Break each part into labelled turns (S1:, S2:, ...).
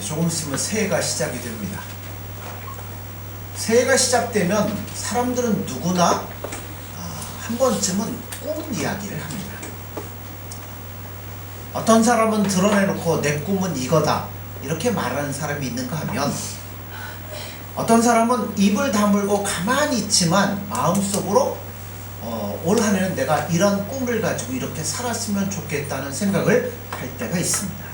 S1: 조금 있으면 새해가 시작이 됩니다. 새해가 시작되면 사람들은 누구나 아, 한 번쯤은 꿈 이야기를 합니다. 어떤 사람은 드러내놓고 내 꿈은 이거다 이렇게 말하는 사람이 있는가 하면 어떤 사람은 입을 다물고 가만히 있지만 마음속으로 어, 올 한해는 내가 이런 꿈을 가지고 이렇게 살았으면 좋겠다는 생각을 할 때가 있습니다.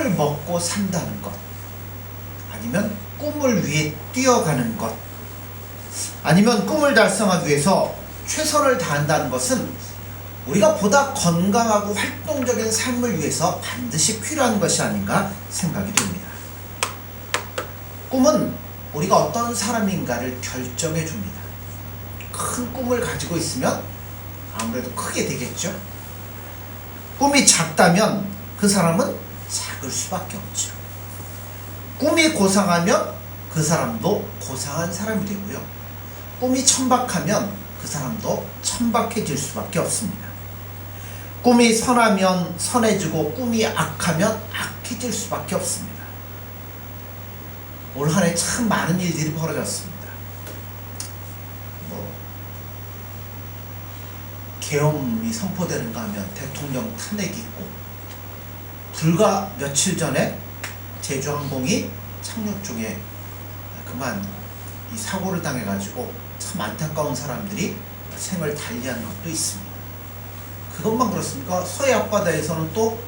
S1: 꿈을 먹고 산다는 것, 아니면 꿈을 위해 뛰어가는 것, 아니면 꿈을 달성하기 위해서 최선을 다한다는 것은 우리가 보다 건강하고 활동적인 삶을 위해서 반드시 필요한 것이 아닌가 생각이 됩니다. 꿈은 우리가 어떤 사람인가를 결정해 줍니다. 큰 꿈을 가지고 있으면 아무래도 크게 되겠죠. 꿈이 작다면 그 사람은 작을 수밖에 없죠. 꿈이 고상하면 그 사람도 고상한 사람이 되고요. 꿈이 천박하면 그 사람도 천박해질 수밖에 없습니다. 꿈이 선하면 선해지고 꿈이 악하면 악해질 수밖에 없습니다. 올 한 해 참 많은 일들이 벌어졌습니다. 뭐 계엄이 선포되는가 하면 대통령 탄핵이 있고 불과 며칠 전에 제주항공이 착륙 중에 그만 이 사고를 당해가지고 참 안타까운 사람들이 생을 달리한 것도 있습니다. 그것만 그렇습니까? 서해 앞바다에서는 또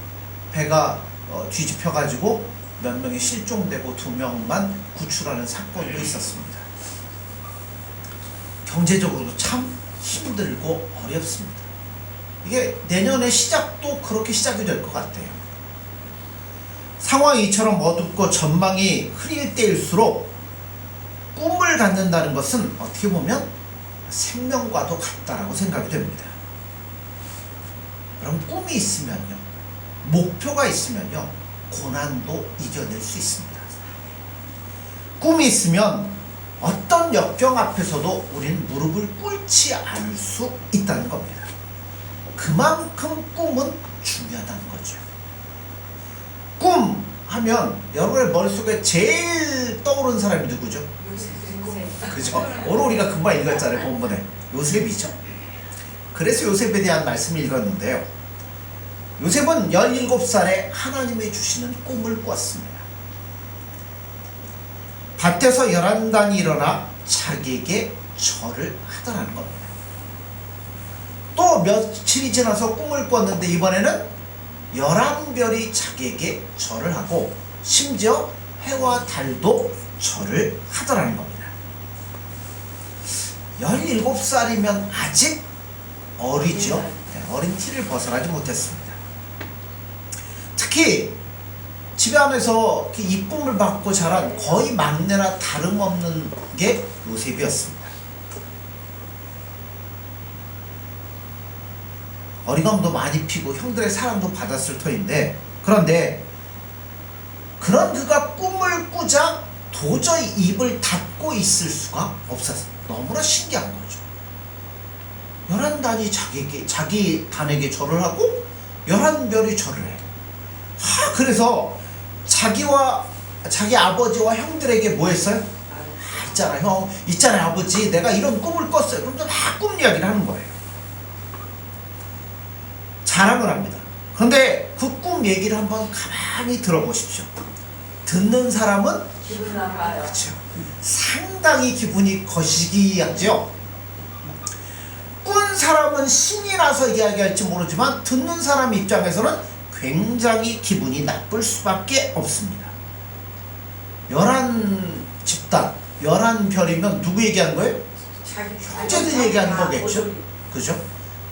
S1: 배가 어, 뒤집혀가지고 몇 명이 실종되고 두 명만 구출하는 사건도 있었습니다. 경제적으로도 참 힘들고 어렵습니다. 이게 내년의 시작도 그렇게 시작이 될 것 같아요. 상황이 이처럼 어둡고 전망이 흐릴 때일수록 꿈을 갖는다는 것은 어떻게 보면 생명과도 같다라고 생각이 됩니다. 그럼 꿈이 있으면요, 목표가 있으면요, 고난도 이겨낼 수 있습니다. 꿈이 있으면 어떤 역경 앞에서도 우리는 무릎을 꿇지 않을 수 있다는 겁니다. 그만큼 꿈은 중요하다는 거죠. 꿈 하면 여러분의 머릿속에 제일 떠오르는 사람이 누구죠? 그죠? 오늘 우리가 금방 읽었잖아요, 본문에. 요셉이죠. 그래서 요셉에 대한 말씀을 읽었는데요. 요셉은 17살에 하나님이 주시는 꿈을 꿨습니다. 밭에서 열한단이 일어나 자기에게 절을 하더라는 겁니다. 또 며칠이 지나서 꿈을 꿨는데 이번에는 열한 별이 자기에게 절을 하고 심지어 해와 달도 절을 하더라는 겁니다. 17살이면 아직 어리죠. 네, 어린 티를 벗어나지 못했습니다. 특히 집에 안에서 그 이쁨을 받고 자란 거의 막내나 다름없는 게 요셉이었습니다. 어리광도 많이 피고 형들의 사랑도 받았을 터인데 그런데 그런 그가 꿈을 꾸자 도저히 입을 닫고 있을 수가 없었어요. 너무나 신기한 거죠. 열한 단이 자기에게 자기 단에게 절을 하고 열한 별이 절을 해. 하 그래서 자기와 자기 아버지와 형들에게 뭐 했어요? 아, 있잖아 형 있잖아 아버지 내가 이런 꿈을 꿨어요. 그러면서 막꿈 이야기를 하는 거예요. 자랑을 합니다. 그런데 그 꿈 얘기를 한번 가만히 들어보십시오. 듣는 사람은
S2: 기분 나빠요.
S1: 그렇죠. 상당히 기분이 거시기하죠. 꾼 사람은 신이 나서 이야기할지 모르지만 듣는 사람 입장에서는 굉장히 기분이 나쁠 수밖에 없습니다. 열한 집단, 열한 별이면 누구 얘기하는 거예요? 형제들 얘기하는 거겠죠? 그죠?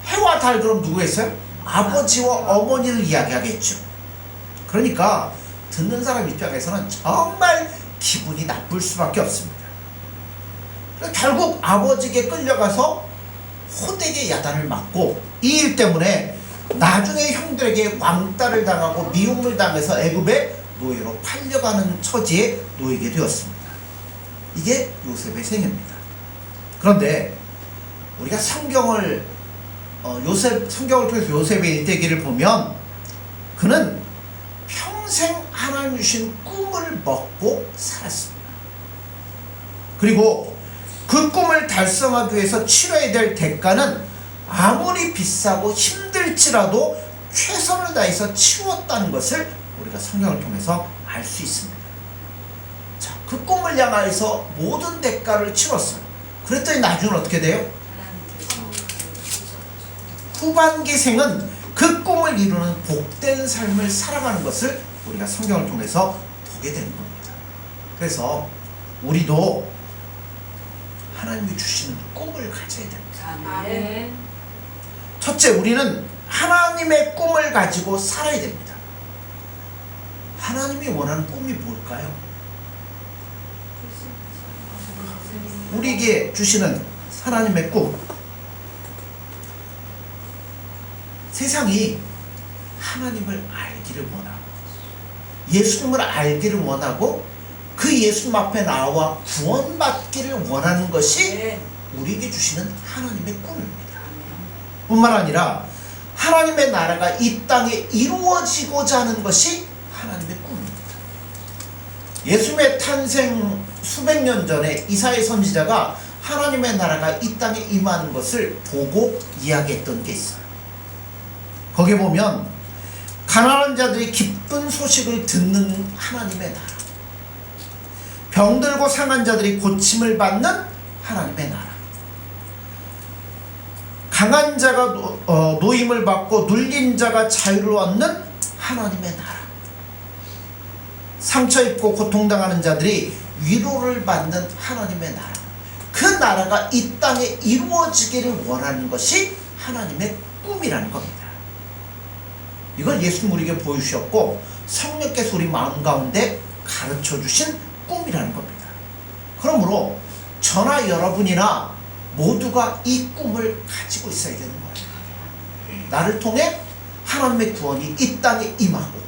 S1: 해와 달 그럼 누구 했어요? 아버지와 어머니를 이야기하겠죠. 그러니까 듣는 사람 입장에서는 정말 기분이 나쁠 수밖에 없습니다. 결국 아버지에게 끌려가서 호되게 야단을 맞고 이 일 때문에 나중에 형들에게 왕따를 당하고 미움을 당해서 애굽의 노예로 팔려가는 처지에 놓이게 되었습니다. 이게 요셉의 생입니다. 그런데 우리가 성경을 어, 요셉 성경을 통해서 요셉의 일대기를 보면 그는 평생 하나님 주신 꿈을 먹고 살았습니다. 그리고 그 꿈을 달성하기 위해서 치러야 될 대가는 아무리 비싸고 힘들지라도 최선을 다해서 치웠다는 것을 우리가 성경을 통해서 알 수 있습니다. 자, 그 꿈을 향하여서 모든 대가를 치렀어요. 그랬더니 나중에 어떻게 돼요? 후반기 생은 그 꿈을 이루는 복된 삶을 살아가는 것을 우리가 성경을 통해서 보게 되는 겁니다. 그래서 우리도 하나님이 주시는 꿈을 가져야 됩니다.
S2: 아멘.
S1: 첫째, 우리는 하나님의 꿈을 가지고 살아야 됩니다. 하나님이 원하는 꿈이 뭘까요? 우리에게 주시는 하나님의 꿈. 세상이 하나님을 알기를 원하고, 예수님을 알기를 원하고, 그 예수님 앞에 나와 구원받기를 원하는 것이
S2: 네.
S1: 우리에게 주시는 하나님의 꿈입니다. 뿐만 아니라 하나님의 나라가 이 땅에 이루어지고자 하는 것이 하나님의 꿈입니다. 예수님의 탄생 수백 년 전에 이사의 선지자가 하나님의 나라가 이 땅에 임하는 것을 보고 이야기했던 게 있어요. 거기에 보면 가난한 자들이 기쁜 소식을 듣는 하나님의 나라. 병들고 상한 자들이 고침을 받는 하나님의 나라. 강한 자가 노, 어, 노임을 받고 눌린 자가 자유를 얻는 하나님의 나라. 상처 입고 고통당하는 자들이 위로를 받는 하나님의 나라. 그 나라가 이 땅에 이루어지기를 원하는 것이 하나님의 꿈이라는 겁니다. 이걸 예수님 우리에게 보여주셨고 성령께서 우리 마음 가운데 가르쳐 주신 꿈이라는 겁니다. 그러므로 저나 여러분이나 모두가 이 꿈을 가지고 있어야 되는 거예요. 나를 통해 하나님의 구원이 이 땅에 임하고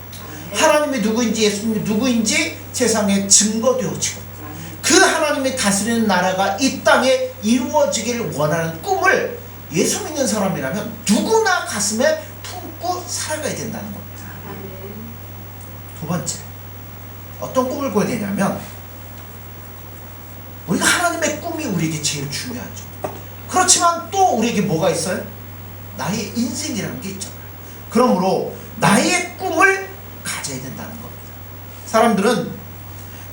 S1: 하나님이 누구인지 예수님이 누구인지 세상에 증거되어지고 그 하나님이 다스리는 나라가 이 땅에 이루어지기를 원하는 꿈을 예수 믿는 사람이라면 누구나 가슴에 품고 살아가야 된다는 겁니다. 두 번째, 어떤 꿈을 꿔야 되냐면, 우리가 하나님의 꿈이 우리에게 제일 중요하죠. 그렇지만 또 우리에게 뭐가 있어요? 나의 인생이라는 게 있잖아요. 그러므로 나의 꿈을 가져야 된다는 겁니다. 사람들은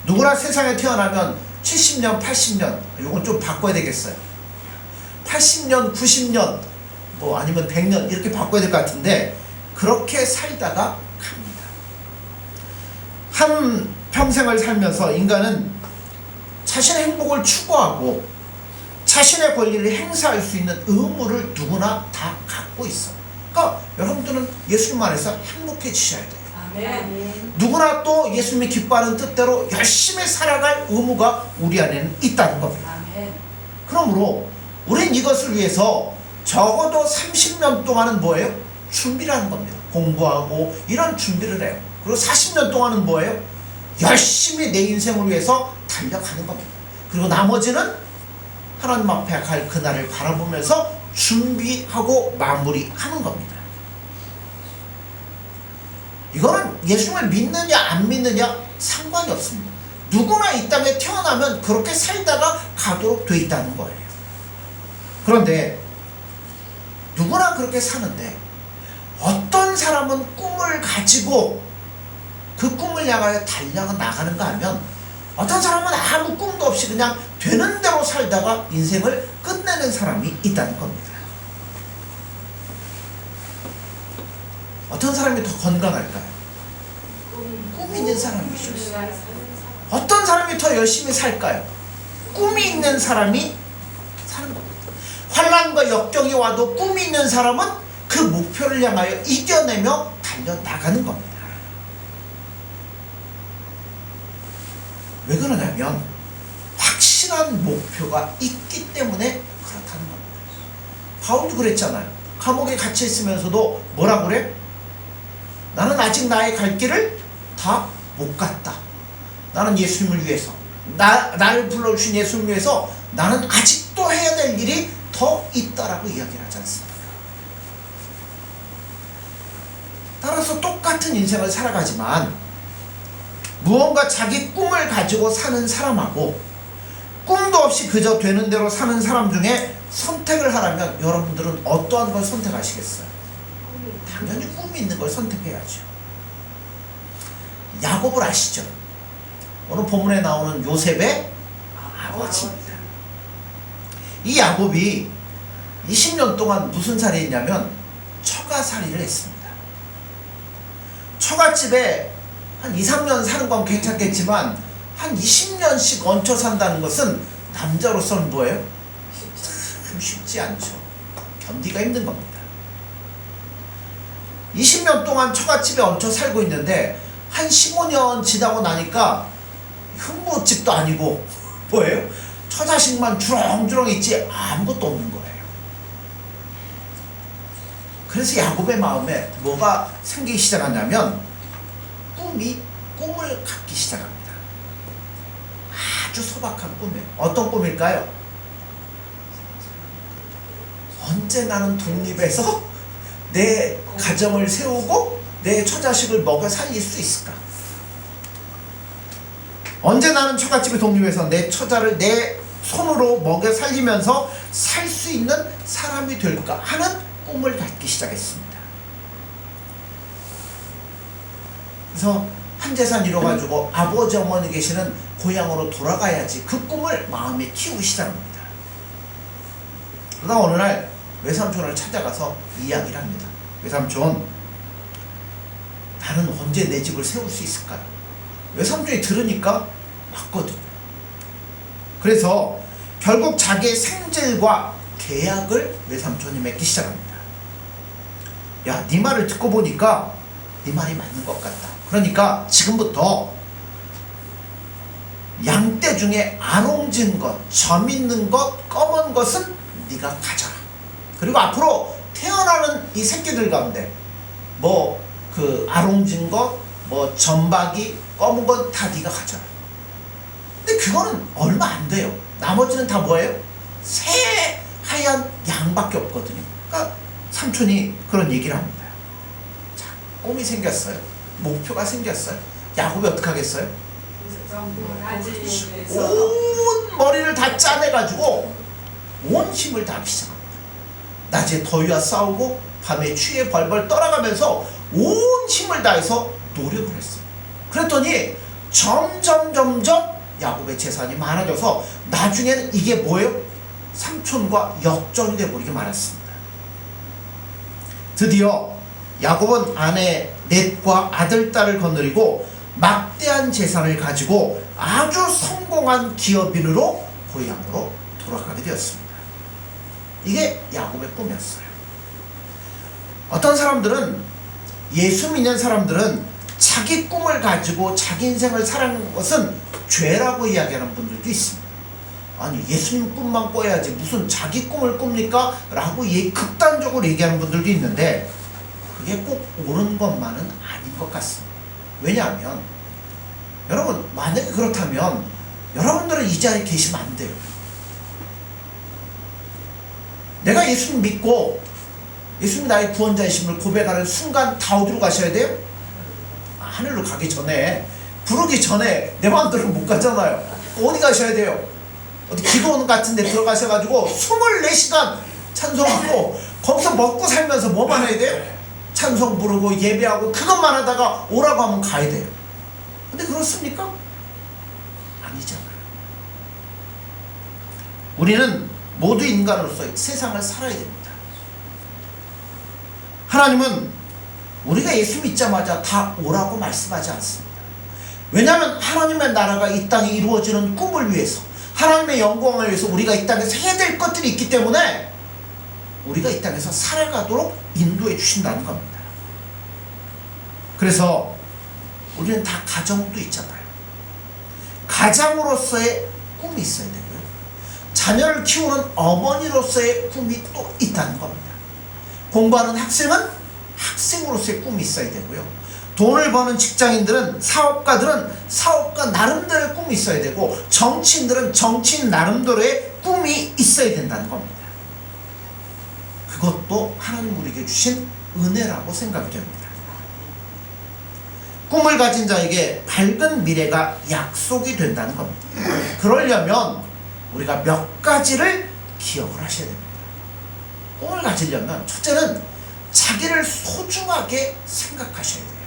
S1: 누구나 세상에 태어나면 70년, 80년, 요건 좀 바꿔야 되겠어요. 80년, 90년, 뭐 아니면 100년 이렇게 바꿔야 될 것 같은데 그렇게 살다가 갑니다. 한 평생을 살면서 인간은 자신의 행복을 추구하고 자신의 권리를 행사할 수 있는 의무를 누구나 다 갖고 있어. 그러니까 여러분들은 예수님 안에서 행복해지셔야 돼요.
S2: 아멘.
S1: 누구나 또 예수님이 기뻐하는 뜻대로 열심히 살아갈 의무가 우리 안에는 있다는 겁니다.
S2: 아멘.
S1: 그러므로 우린 이것을 위해서 적어도 30년 동안은 뭐예요? 준비라는 겁니다. 공부하고 이런 준비를 해요. 그리고 40년 동안은 뭐예요? 열심히 내 인생을 위해서 달려가는 겁니다. 그리고 나머지는 하나님 앞에 갈 그날을 바라보면서 준비하고 마무리하는 겁니다. 이거는 예수님을 믿느냐 안 믿느냐 상관이 없습니다. 누구나 이 땅에 태어나면 그렇게 살다가 가도록 돼 있다는 거예요. 그런데 누구나 그렇게 사는데 어떤 사람은 꿈을 가지고 그 꿈을 향하여 달려 나가는가 하면 어떤 사람은 아무 꿈도 없이 그냥 되는 대로 살다가 인생을 끝내는 사람이 있다는 겁니다. 어떤 사람이 더 건강할까요? 꿈 있는 사람이죠. 어떤 사람이 더 열심히 살까요? 꿈이 있는 사람이. 환란과 역경이 와도 꿈이 있는 사람은 그 목표를 향하여 이겨내며 달려 나가는 겁니다. 왜 그러냐면 확실한 목표가 있기 때문에 그렇다는 겁니다. 바울도 그랬잖아요. 감옥에 갇혀 있으면서도 뭐라 그래? 나는 아직 나의 갈 길을 다 못 갔다. 나는 예수님을 위해서 나, 나를 불러주신 예수님을 위해서 나는 아직도 해야 될 일이 더 있다라고 이야기를 하지 않습니까? 따라서 똑같은 인생을 살아가지만 무언가 자기 꿈을 가지고 사는 사람하고 꿈도 없이 그저 되는 대로 사는 사람 중에 선택을 하라면 여러분들은 어떠한 걸 선택하시겠어요? 당연히 꿈이 있는 걸 선택해야죠. 야곱을 아시죠? 오늘 본문에 나오는 요셉의 아버지입니다. 이 야곱이 20년 동안 무슨 살이 했냐면 처가살이를 했습니다. 처갓집에 한 2, 3년 사는 건 괜찮겠지만 한 20년씩 얹혀 산다는 것은 남자로서는 뭐예요? 참 쉽지 않죠. 견디가 힘든 겁니다. 20년 동안 처갓집에 얹혀 살고 있는데 한 15년 지나고 나니까 흠부집도 아니고 뭐예요? 처자식만 주렁주렁 있지 아무것도 없는 거예요. 그래서 야곱의 마음에 뭐가 생기기 시작하냐면 꿈이 꿈을 갖기 시작합니다. 아주 소박한 꿈이에요. 어떤 꿈일까요? 언제 나는 독립해서 내 가정을 세우고 내 처자식을 먹여 살릴 수 있을까? 언제 나는 처갓집에 독립해서 내 처자를 내 손으로 먹여 살리면서 살 수 있는 사람이 될까 하는 꿈을 갖기 시작했습니다. 그래서 한 재산 이뤄가지고 아버지 어머니 계시는 고향으로 돌아가야지 그 꿈을 마음에 키우기 시작합니다. 그러다 어느 날 외삼촌을 찾아가서 이야기를 합니다. 외삼촌, 나는 언제 내 집을 세울 수 있을까요? 외삼촌이 들으니까 맞거든요. 그래서 결국 자기의 생질과 계약을 외삼촌이 맺기 시작합니다. 야, 네 말을 듣고 보니까 네 말이 맞는 것 같다. 그러니까 지금부터 양떼 중에 아롱진 것, 점 있는 것, 검은 것은 네가 가져라. 그리고 앞으로 태어나는 이 새끼들 가운데 뭐 그 아롱진 것, 뭐 점박이, 검은 건다 네가 가져라. 근데 그거는 얼마 안 돼요. 나머지는 다 뭐예요? 새 하얀 양밖에 없거든요. 그러니까 삼촌이 그런 얘기를 합니다. 자, 꿈이 생겼어요. 목표가 생겼어요. 야곱이 어떻게 하겠어요? 온 머리를 다 짜내가지고 온 힘을 다하기 시작합니다. 낮에 더위와 싸우고 밤에 추위에 벌벌 떨어가면서 온 힘을 다해서 노력을 했어요. 그랬더니 점점 점점 야곱의 재산이 많아져서 나중에는 이게 뭐예요? 삼촌과 역전이 되어버리게 말았습니다. 드디어 야곱은 아내 넷과 아들, 딸을 거느리고 막대한 재산을 가지고 아주 성공한 기업인으로 고향으로 돌아가게 되었습니다. 이게 야곱의 꿈이었어요. 어떤 사람들은 예수 믿는 사람들은 자기 꿈을 가지고 자기 인생을 살아가는 것은 죄라고 이야기하는 분들도 있습니다. 아니 예수님 꿈만 꿔야지 무슨 자기 꿈을 꿉니까? 라고 예, 극단적으로 얘기하는 분들도 있는데 그게 꼭 옳은 것만은 아닌 것 같습니다. 왜냐하면 여러분 만약에 그렇다면 여러분들은 이 자리에 계시면 안 돼요. 내가 예수님 믿고 예수님 나의 구원자이심을 고백하는 순간 다 어디로 가셔야 돼요? 아, 하늘로 가기 전에 부르기 전에 내 마음대로 못 가잖아요. 어디 가셔야 돼요? 어디 기도원 같은 데 들어가셔가지고 24시간 찬송하고 거기서 먹고 살면서 뭐만 해야 돼요? 찬송 부르고 예배하고 그것만 하다가 오라고 하면 가야 돼요. 근데 그렇습니까? 아니잖아요. 우리는 모두 인간으로서 세상을 살아야 됩니다. 하나님은 우리가 예수 믿자마자 다 오라고 말씀하지 않습니다. 왜냐하면 하나님의 나라가 이 땅에 이루어지는 꿈을 위해서 하나님의 영광을 위해서 우리가 이 땅에서 해야 될 것들이 있기 때문에 우리가 이 땅에서 살아가도록 인도해 주신다는 겁니다. 그래서 우리는 다 가정도 있잖아요. 가장으로서의 꿈이 있어야 되고요. 자녀를 키우는 어머니로서의 꿈이 또 있다는 겁니다. 공부하는 학생은 학생으로서의 꿈이 있어야 되고요. 돈을 버는 직장인들은 사업가들은 사업가 나름대로의 꿈이 있어야 되고 정치인들은 정치인 나름대로의 꿈이 있어야 된다는 겁니다. 그것도 하나님 우리에게 주신 은혜라고 생각이 됩니다. 꿈을 가진 자에게 밝은 미래가 약속이 된다는 겁니다. 그러려면 우리가 몇 가지를 기억을 하셔야 됩니다. 꿈을 가지려면 첫째는 자기를 소중하게 생각하셔야 돼요.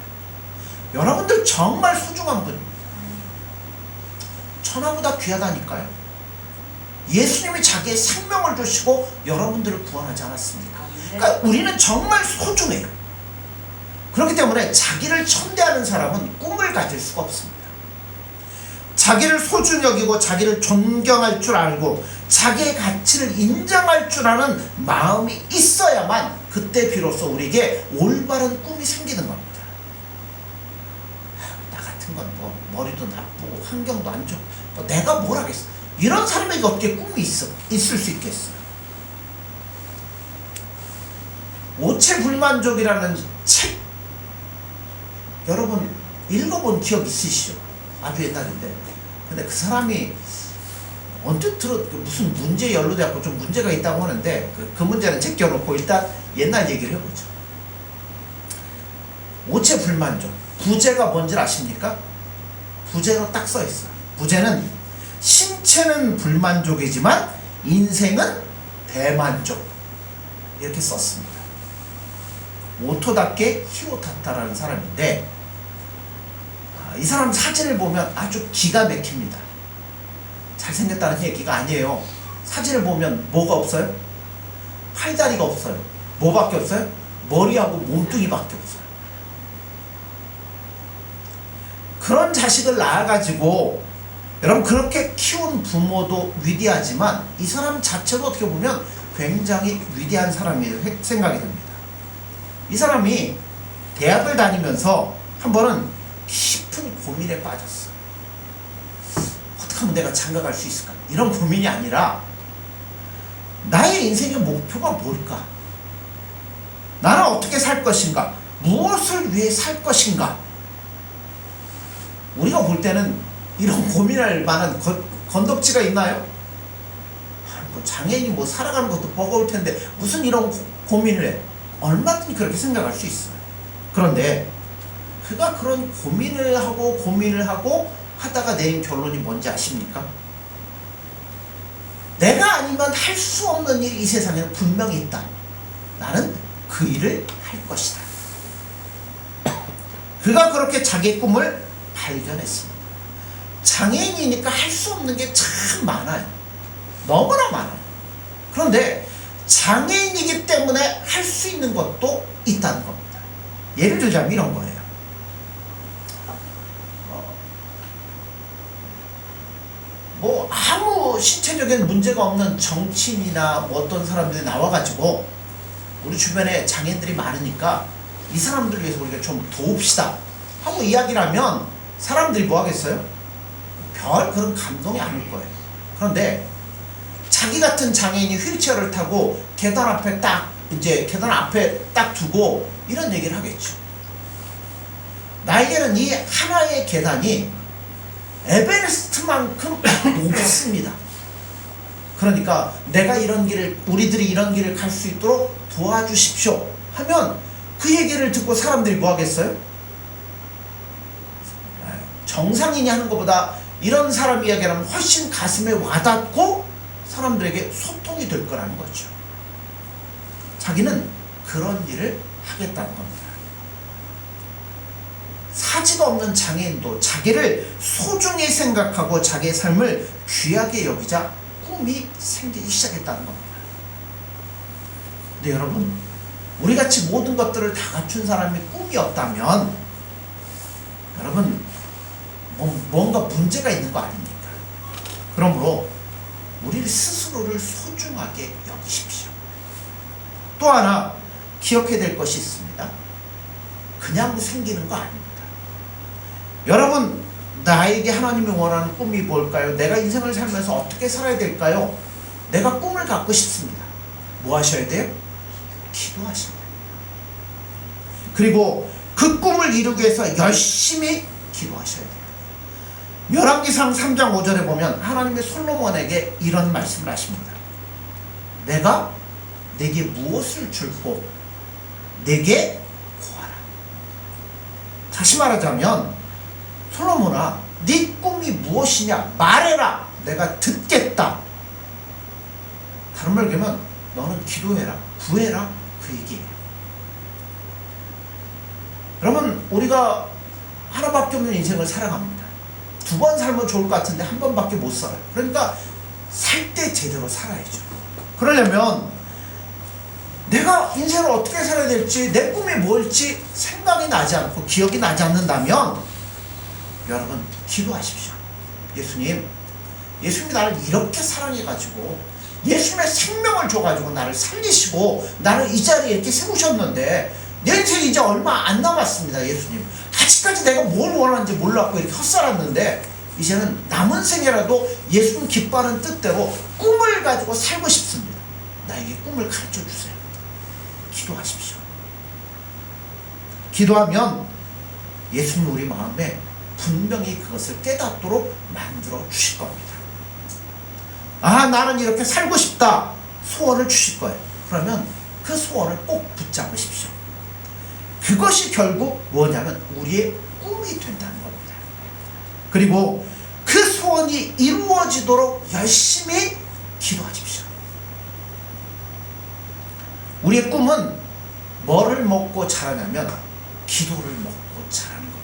S1: 여러분들 정말 소중한 분입니다. 천하보다 귀하다니까요. 예수님이 자기의 생명을 주시고 여러분들을 구원하지 않았습니까? 그러니까 우리는 정말 소중해요. 그렇기 때문에 자기를 천대하는 사람은 꿈을 가질 수가 없습니다. 자기를 소중히 여기고 자기를 존경할 줄 알고 자기의 가치를 인정할 줄 아는 마음이 있어야만 그때 비로소 우리에게 올바른 꿈이 생기는 겁니다. 나 같은 건 뭐 머리도 나쁘고 환경도 안 좋고 뭐 내가 뭘 하겠어. 이런 사람에게 어떻게 꿈이 있어, 있을 수 있겠어요. 오체불만족이라는 책 여러분 읽어본 기억 있으시죠? 옛날인데. 근데 그 사람이 언뜻 들어 그 무슨 문제에 연루돼갖고 좀 문제가 있다고 하는데 그, 그 문제는 제껴놓고 일단 옛날 얘기를 해보죠. 오체 불만족. 부제가 뭔지 아십니까? 부제로 딱 써있어요 부제는 신체는 불만족이지만 인생은 대만족. 이렇게 썼습니다. 오토답게 히로타타라는 사람인데 아, 이 사람 사진을 보면 아주 기가 막힙니다. 잘생겼다는 얘기가 아니에요. 사진을 보면 뭐가 없어요? 팔다리가 없어요. 뭐밖에 없어요? 머리하고 몸뚱이밖에 없어요. 그런 자식을 낳아가지고 여러분 그렇게 키운 부모도 위대하지만 이 사람 자체도 어떻게 보면 굉장히 위대한 사람이 생각이 듭니다. 이 사람이 대학을 다니면서 한 번은 고민에 빠졌어. 어떻게 하면 내가 장가갈 수 있을까? 이런 고민이 아니라 나의 인생의 목표가 뭘까? 나는 어떻게 살 것인가? 무엇을 위해 살 것인가? 우리가 볼 때는 이런 고민할 만한 건, 건덕지가 있나요? 아, 뭐 장애인이 뭐 살아가는 것도 버거울 텐데 무슨 이런 고, 고민을 해? 얼마든지 그렇게 생각할 수 있어요. 그런데 그가 그런 고민을 하고 고민을 하고 하다가 내린 결론이 뭔지 아십니까? 내가 아니면 할 수 없는 일이 이 세상에는 분명히 있다. 나는 그 일을 할 것이다. 그가 그렇게 자기의 꿈을 발견했습니다. 장애인이니까 할 수 없는 게 참 많아요. 너무나 많아요. 그런데 장애인이기 때문에 할 수 있는 것도 있다는 겁니다. 예를 들자면 이런 거예요. 어, 뭐 신체적인 문제가 없는 정치인이나 뭐 어떤 사람들이 나와가지고 우리 주변에 장애인들이 많으니까 이 사람들을 위해서 우리가 좀 도웁시다 하고 이야기를 하면 사람들이 뭐 하겠어요? 별 그런 감동이 안 올 거예요. 그런데 자기 같은 장애인이 휠체어를 타고 계단 앞에 딱 이제 계단 앞에 딱 두고 이런 얘기를 하겠죠. 나에게는 이 하나의 계단이 에베레스트만큼 높습니다. 그러니까 내가 이런 길을 우리들이 이런 길을 갈 수 있도록 도와주십시오 하면 그 얘기를 듣고 사람들이 뭐 하겠어요? 정상인이 하는 것보다 이런 사람 이야기라면 훨씬 가슴에 와닿고 사람들에게 소통이 될 거라는 거죠. 자기는 그런 일을 하겠다는 겁니다. 사지가 없는 장애인도 자기를 소중히 생각하고 자기의 삶을 귀하게 여기자 꿈이 생기기 시작했다는 겁니다. 근데 여러분, 우리 같이 모든 것들을 다 갖춘 사람이 꿈이 없다면 여러분 뭐, 뭔가 문제가 있는 거 아닙니까? 그러므로 우리 스스로를 소중하게 여기십시오. 또 하나 기억해야 될 것이 있습니다. 그냥 생기는 거 아닙니다. 여러분, 나에게 하나님이 원하는 꿈이 뭘까요? 내가 인생을 살면서 어떻게 살아야 될까요? 내가 꿈을 갖고 싶습니다. 뭐 하셔야 돼요? 돼요. 그리고 그 꿈을 이루기 위해서 열심히 기도하셔야 돼요. 열왕기상 3장 5절에 보면 하나님이 솔로몬에게 이런 말씀을 하십니다. 내가 내게 무엇을 줄고 내게 구하라. 다시 말하자면 솔로몬아 네 꿈이 무엇이냐 말해라. 내가 듣겠다. 다른 말로 하면 너는 기도해라 구해라 그 얘기예요 여러분 우리가 하나밖에 없는 인생을 살아갑니다. 두 번 살면 좋을 것 같은데 한 번밖에 못 살아요. 그러니까 살 때 제대로 살아야죠. 그러려면 내가 인생을 어떻게 살아야 될지 내 꿈이 뭘지 생각이 나지 않고 기억이 나지 않는다면 여러분 기도하십시오. 예수님, 예수님이 나를 이렇게 사랑해가지고 예수님의 생명을 줘가지고 나를 살리시고 나를 이 자리에 이렇게 세우셨는데 내 인생 이제 얼마 안 남았습니다. 예수님. 아직까지 내가 뭘 원하는지 몰랐고 이렇게 헛살았는데 이제는 남은 생이라도 예수님 기뻐하는 뜻대로 꿈을 가지고 살고 싶습니다. 나에게 꿈을 가르쳐 주세요. 기도하십시오. 기도하면 예수님 우리 마음에 분명히 그것을 깨닫도록 만들어 주실 겁니다. 아, 나는 이렇게 살고 싶다. 소원을 주실 거예요. 그러면 그 소원을 꼭 붙잡으십시오. 그것이 결국 뭐냐면 우리의 꿈이 된다는 겁니다. 그리고 그 소원이 이루어지도록 열심히 기도하십시오. 우리의 꿈은 뭐를 먹고 자라냐면 기도를 먹고 자라는 겁니다.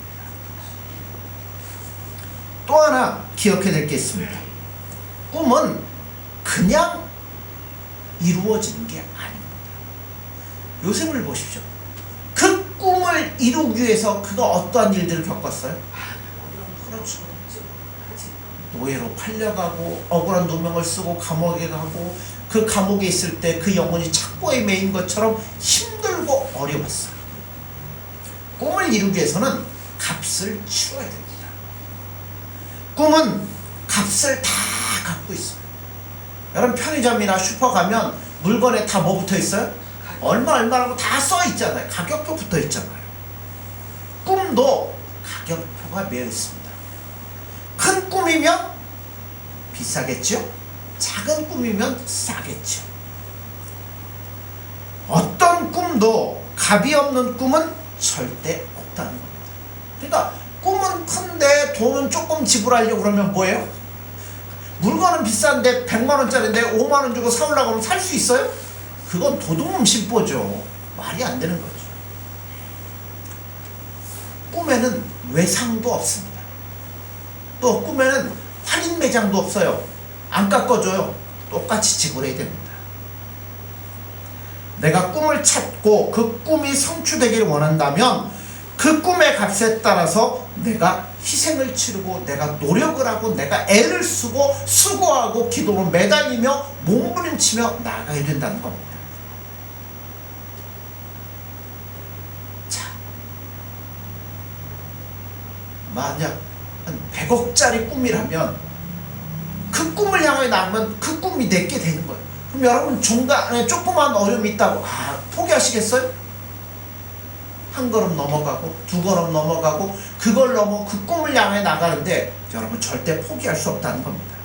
S1: 또 하나 기억해야 될 게 있습니다. 꿈은 그냥 이루어지는 게 아닙니다. 요셉을 보십시오. 그 꿈을 이루기 위해서 그가 어떠한 일들을 겪었어요? 그렇죠. 노예로 팔려가고 억울한 누명을 쓰고 감옥에 가고 그 감옥에 있을 때 그 영혼이 착고에 매인 것처럼 힘들고 어려웠어요. 꿈을 이루기 위해서는 값을 치러야 됩니다. 꿈은 값을 다 갖고 있어요. 여러분 편의점이나 슈퍼 가면 물건에 다 뭐 붙어 있어요? 얼마 얼마라고 다 써 있잖아요. 가격표 붙어 있잖아요. 꿈도 가격표가 매여 있습니다. 큰 꿈이면 비싸겠죠? 작은 꿈이면 싸겠죠. 어떤 꿈도 값이 없는 꿈은 절대 없다는 겁니다. 그러니까 꿈은 큰데 돈은 조금 지불하려고 그러면 뭐예요? 물건은 비싼데 100만 원짜리인데 5만 원 주고 사오려고 하면 살 수 있어요? 그건 도둑놈 심보죠. 말이 안 되는 거죠. 꿈에는 외상도 없습니다. 또 꿈에는 할인 매장도 없어요. 안 깎아줘요. 똑같이 지불해야 됩니다. 내가 꿈을 찾고 그 꿈이 성취되기를 원한다면 그 꿈의 값에 따라서 내가 희생을 치르고 내가 노력을 하고 내가 애를 쓰고 수고하고 기도로 매달리며 몸부림치며 나아가야 된다는 겁니다. 자, 만약 한 100억짜리 꿈이라면 그 꿈을 향해 나가면 그 꿈이 내게 되는 거예요. 그럼 여러분 중간에 조그만 어려움이 있다고 아 포기하시겠어요? 한 걸음 넘어가고 두 걸음 넘어가고 그걸 넘어 그 꿈을 향해 나가는데 여러분 절대 포기할 수 없다는 겁니다.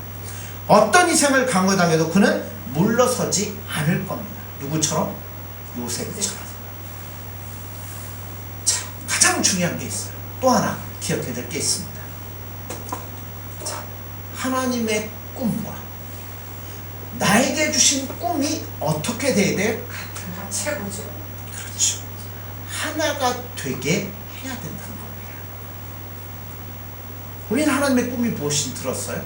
S1: 어떤 희생을 강요당해도 그는 물러서지 않을 겁니다. 누구처럼? 요셉처럼. 자, 가장 중요한 게 있어요. 또 하나 기억해야 될 게 있습니다. 자, 하나님의 꿈과 나에게 주신 꿈이 어떻게 돼야 돼?
S2: 같은 합체고죠.
S1: 그렇죠. 하나가 되게 해야 된다는 겁니다. 우리는 하나님의 꿈이 무엇인 들었어요?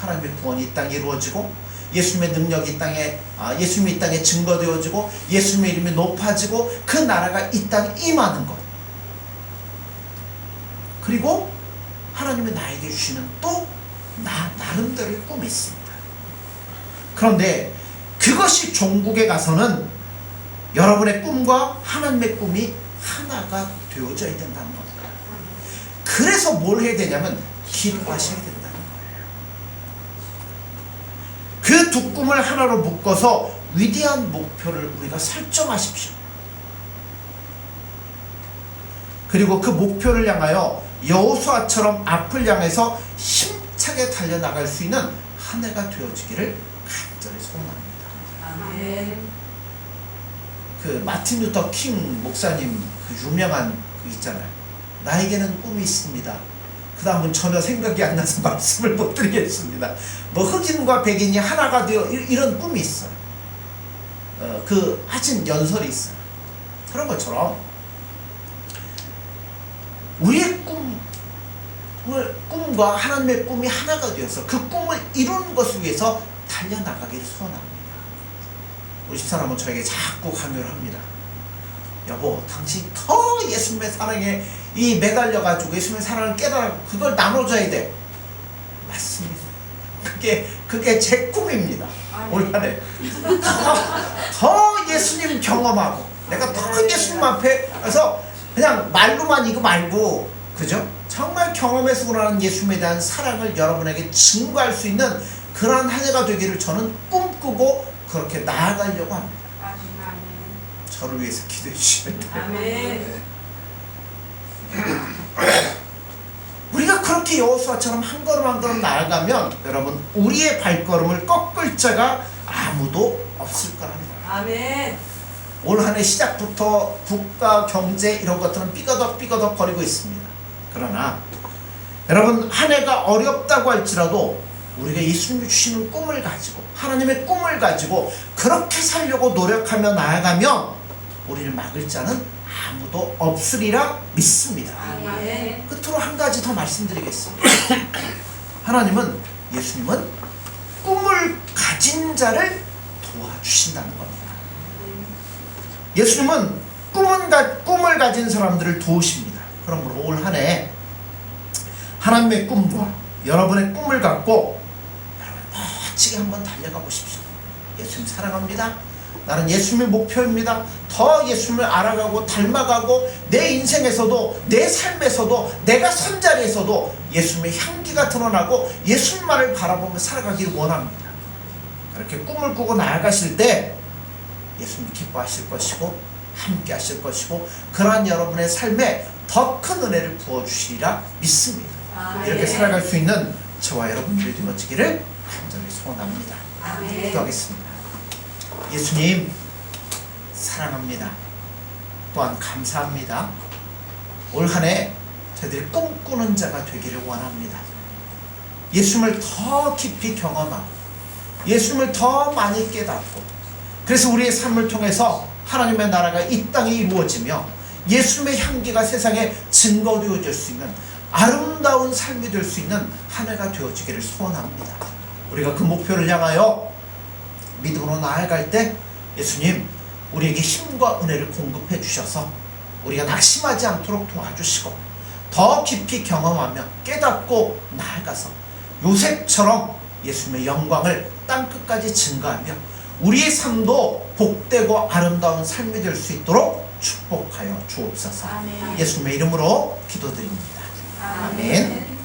S1: 하나님의 구원이 이 땅에 이루어지고 예수님의 능력이 이 땅에 아, 예수님이 이 땅에 증거되어지고 예수님의 이름이 높아지고 그 나라가 이 땅에 임하는 것. 그리고 하나님이 나에게 주시는 또 나 나름대로의 꿈이 있습니다. 그런데 그것이 종국에 가서는 여러분의 꿈과 하나님의 꿈이 하나가 되어져야 된다는 겁니다. 그래서 뭘 해야 되냐면 기도하셔야 된다는 거예요. 그 두 꿈을 하나로 묶어서 위대한 목표를 우리가 설정하십시오. 그리고 그 목표를 향하여 여호수아처럼 앞을 향해서 힘차게 달려나갈 수 있는 한 해가 되어지기를 간절히 소원합니다.
S2: 아멘.
S1: 그 마틴 루터 킹 목사님 그 유명한 그 있잖아요. 나에게는 꿈이 있습니다. 그 다음은 전혀 생각이 안 나서 말씀을 못 드리겠습니다. 뭐 흑인과 백인이 하나가 되어 이- 이런 꿈이 있어요. 어, 그 하신 연설이 있어요. 그런 것처럼 우리의 꿈을 꿈과 하나님의 꿈이 하나가 되어서 그 꿈을 이루는 것을 위해서 달려나가기를 소원합니다. 우리 집사람은 저에게 자꾸 강요를 합니다. 여보, 당신 더 예수님의 사랑에 이 매달려가지고 예수님의 사랑을 깨달아 그걸 나눠줘야 돼. 맞습니다. 그게 그게 제 꿈입니다. 올 한해 더, 더 예수님 경험하고 내가 더 예수님 앞에 가서 그냥 말로만 이거 말고 그죠? 정말 경험에서 우러나는 예수님에 대한 사랑을 여러분에게 증거할 수 있는 그러한 한 해가 되기를 저는 꿈꾸고 그렇게 나아가려고 합니다. 저를 위해서 기도해 주셔야 돼요.
S2: 아멘.
S1: 우리가 그렇게 여호수아처럼 한 걸음 한 걸음 나아가면 여러분 우리의 발걸음을 꺾을 자가 아무도 없을 거랍니다.
S2: 아멘.
S1: 올 한해 시작부터 국가 경제 이런 것들은 삐거덕 삐거덕 거리고 있습니다. 그러나 여러분 한 해가 어렵다고 할지라도 우리가 예수님이 주시는 꿈을 가지고 하나님의 꿈을 가지고 그렇게 살려고 노력하며 나아가면 우리를 막을 자는 아무도 없으리라 믿습니다.
S2: 아멘.
S1: 끝으로 한 가지 더 말씀드리겠습니다. 하나님은 예수님은 꿈을 가진 자를 도와주신다는 겁니다. 예수님은 꿈은 가, 꿈을 가진 사람들을 도우십니다. 그러므로 올 한해 하나님의 꿈과 여러분의 꿈을 갖고 멋지게 한번 달려가 보십시오. 예수님 사랑합니다. 나는 예수님의 목표입니다. 더 예수님을 알아가고 닮아가고 내 인생에서도 내 삶에서도 내가 선 자리에서도 예수님의 향기가 드러나고 예수님만을 바라보며 살아가기를 원합니다. 그렇게 꿈을 꾸고 나아가실 때 예수님 기뻐하실 것이고 함께 하실 것이고 그러한 여러분의 삶에 더 큰 은혜를 부어 주시리라 믿습니다.
S2: 아멘.
S1: 이렇게 살아갈 수 있는 저와 여러분들이 되어지기를 간절히 소원합니다. 기도하겠습니다. 예수님 사랑합니다. 또한 감사합니다. 올 한해 저희들이 꿈꾸는 자가 되기를 원합니다. 예수님을 더 깊이 경험하고 예수님을 더 많이 깨닫고 그래서 우리의 삶을 통해서 하나님의 나라가 이 땅에 이루어지며 예수님의 향기가 세상에 증거되어질 수 있는 아름다운 삶이 될 수 있는 한 해가 되어지기를 소원합니다. 우리가 그 목표를 향하여 믿음으로 나아갈 때 예수님 우리에게 힘과 은혜를 공급해 주셔서 우리가 낙심하지 않도록 도와주시고 더 깊이 경험하며 깨닫고 나아가서 요셉처럼 예수님의 영광을 땅 끝까지 증거하며 우리의 삶도 복되고 아름다운 삶이 될 수 있도록 축복하여 주옵소서.
S2: 아멘.
S1: 예수님의 이름으로 기도드립니다. 아멘.